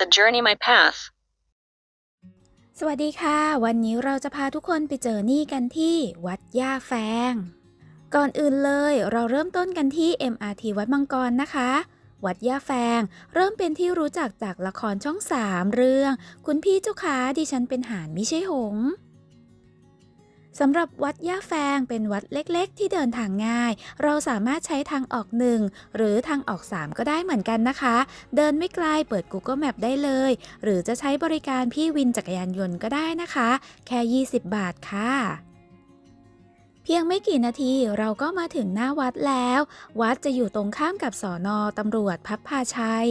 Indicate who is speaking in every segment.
Speaker 1: the journey my path.
Speaker 2: สวัสดีค่ะ วันนี้เราจะพาทุกคนไปเจอนี่กันที่วัดย่าแฟง ก่อนอื่นเลยเราเริ่มต้นกันที่ MRT วัดมังกรนะคะ วัดย่าแฟง เริ่มเป็นที่รู้จักจากละครช่องสามเรื่อง คุณพี่เจ้าขาดิฉันเป็นหานไม่ใช่หง สำหรับวัดย่าแฟงเป็นวัดเล็กๆ ที่เดินทางง่าย เราสามารถใช้ทางออกหนึ่งหรือทางออก 3 ก็ได้เหมือนกันนะคะ เดินไม่ไกลเปิด Google Map ได้เลย หรือจะใช้บริการพี่วินจักรยานยนต์ก็ได้นะคะ แค่ 20 บาทค่ะเพียงไม่กี่นาทีเราก็มาถึงหน้าวัดแล้ว วัดจะอยู่ตรงข้ามกับสอนอตำรวจพับพาชัย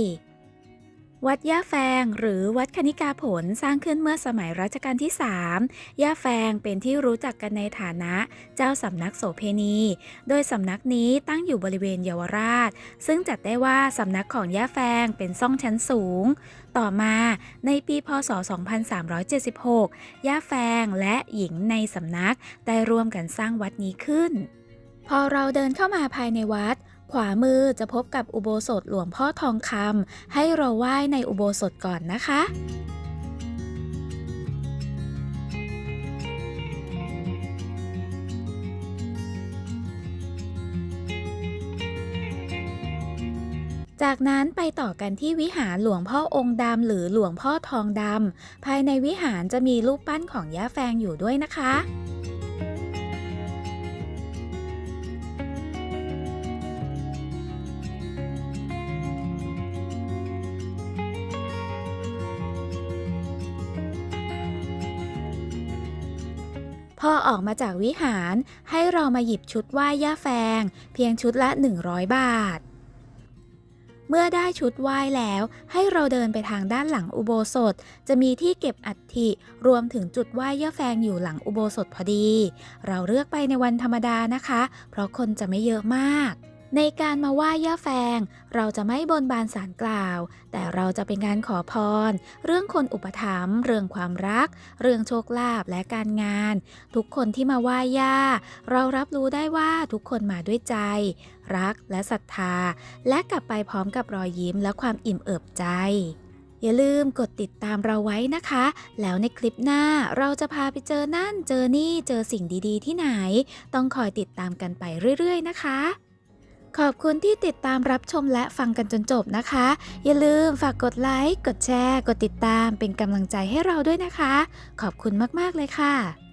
Speaker 2: วัดย่าแฟงหรือวัดคณิกาผลสร้างขึ้นเมื่อสมัยรัชกาลที่ 3 ย่าแฟงเป็นที่รู้จักกันในฐานะเจ้าสำนักโสเพณี โดยสำนักนี้ตั้งอยู่บริเวณเยาวราช ซึ่งจัดได้ว่าสำนักของย่าแฟงเป็นซ่องชั้นสูง ต่อมาในปีพศ 2376 ย่าแฟงและหญิงในสำนักได้ร่วมกันสร้างวัดนี้ขึ้นพอเราเดินเข้ามาภายในวัด ขวามือจะพบกับอุโบสถหลวงพ่อทองคำให้เราไหว้ในอุโบสถก่อนนะคะจากนั้นไปต่อกันที่วิหารหลวงพ่อองค์ดำหรือหลวงพ่อทองดำภายในวิหารจะมีรูปปั้นของย่าแฟงอยู่ด้วยนะคะ พอออกมาจากวิหารให้เรามาหยิบชุดไหว้ย่าแฟง เพียงชุดละ 100 บาท เมื่อได้ชุดไหว้แล้ว ให้เราเดินไปทางด้านหลังอุโบสถ จะมีที่เก็บอัฐิรวมถึงจุดไหว้ย่าแฟงอยู่หลังอุโบสถพอดี เราเลือกไปในวันธรรมดานะคะ เพราะคนจะไม่เยอะมาก ในการมาไหว้ย่าแฟง เราจะไม่บนบานสารกล่าว แต่เราจะเป็นการขอพร เรื่องคนอุปถัมภ์เรื่องความรัก เรื่องโชคลาภและการงาน ทุกคนที่มาไหว้ย่า เรารับรู้ได้ว่าทุกคนมาด้วยใจ รักและศรัทธา และกลับไปพร้อมกับรอยยิ้มและความอิ่มเอิบใจอย่าลืมกดติดตามเราไว้นะคะ แล้วในคลิปหน้าเราจะพาไปเจอนั่น เจอนี่ เจอสิ่งดีๆ ที่ไหน ต้องคอยติดตามกันไปเรื่อย ๆ นะคะ ขอบคุณที่ติดตามรับชมและฟังกันจนจบนะคะ อย่าลืมฝากกดไลค์ กดแชร์ กดติดตามเป็นกำลังใจให้เราด้วยนะคะ ขอบคุณมาก ๆ เลยค่ะ